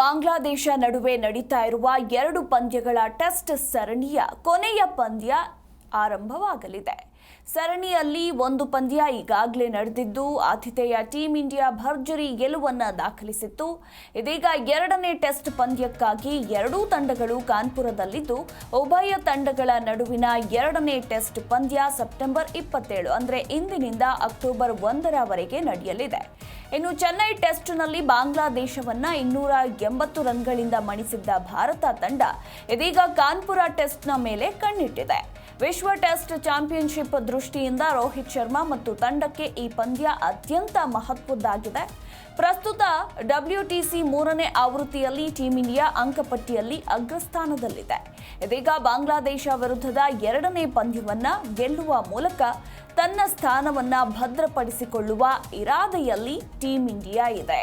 ಬಾಂಗ್ಲಾದೇಶ ನಡುವೆ ನಡೀತಾ ಇರುವ ಎರಡು ಪಂದ್ಯಗಳ ಟೆಸ್ಟ್ ಸರಣಿಯ ಕೊನೆಯ ಪಂದ್ಯ ಆರಂಭವಾಗಲಿದೆ. ಸರಣಿಯಲ್ಲಿ ಒಂದು ಪಂದ್ಯ ಈಗಾಗಲೇ ನಡೆದಿದ್ದು, ಆತಿಥೇಯ ಟೀಂ ಇಂಡಿಯಾ ಭರ್ಜರಿ ಗೆಲುವನ್ನು ದಾಖಲಿಸಿತ್ತು. ಇದೀಗ ಎರಡನೇ ಟೆಸ್ಟ್ ಪಂದ್ಯಕ್ಕಾಗಿ ಎರಡೂ ತಂಡಗಳು ಕಾನ್ಪುರದಲ್ಲಿದ್ದು, ಉಭಯ ತಂಡಗಳ ನಡುವಿನ ಎರಡನೇ ಟೆಸ್ಟ್ ಪಂದ್ಯ ಸೆಪ್ಟೆಂಬರ್ ಇಪ್ಪತ್ತೇಳು, ಅಂದರೆ ಇಂದಿನಿಂದ ಅಕ್ಟೋಬರ್ ಒಂದರವರೆಗೆ ನಡೆಯಲಿದೆ. ಇನ್ನು ಚೆನ್ನೈ ಟೆಸ್ಟ್ನಲ್ಲಿ ಬಾಂಗ್ಲಾದೇಶವನ್ನ ಇನ್ನೂರ ಎಂಬತ್ತು ರನ್ಗಳಿಂದ ಮಣಿಸಿದ್ದ ಭಾರತ ತಂಡ ಇದೀಗ ಕಾನ್ಪುರ ಟೆಸ್ಟ್ನ ಮೇಲೆ ಕಣ್ಣಿಟ್ಟಿದೆ. ವಿಶ್ವ ಟೆಸ್ಟ್ ಚಾಂಪಿಯನ್ಶಿಪ್ ದೃಷ್ಟಿಯಿಂದ ರೋಹಿತ್ ಶರ್ಮಾ ಮತ್ತು ತಂಡಕ್ಕೆ ಈ ಪಂದ್ಯ ಅತ್ಯಂತ ಮಹತ್ವದ್ದಾಗಿದೆ. ಪ್ರಸ್ತುತ ಡಬ್ಲ್ಯೂಟಿಸಿ ಮೂರನೇ ಆವೃತ್ತಿಯಲ್ಲಿ ಟೀಂ ಇಂಡಿಯಾ ಅಂಕಪಟ್ಟಿಯಲ್ಲಿ ಅಗ್ರಸ್ಥಾನದಲ್ಲಿದೆ. ಇದೀಗ ಬಾಂಗ್ಲಾದೇಶ ವಿರುದ್ಧದ ಎರಡನೇ ಪಂದ್ಯವನ್ನು ಗೆಲ್ಲುವ ಮೂಲಕ ತನ್ನ ಸ್ಥಾನವನ್ನು ಭದ್ರಪಡಿಸಿಕೊಳ್ಳುವ ಇರಾದೆಯಲ್ಲಿ ಟೀಂ ಇಂಡಿಯಾ ಇದೆ.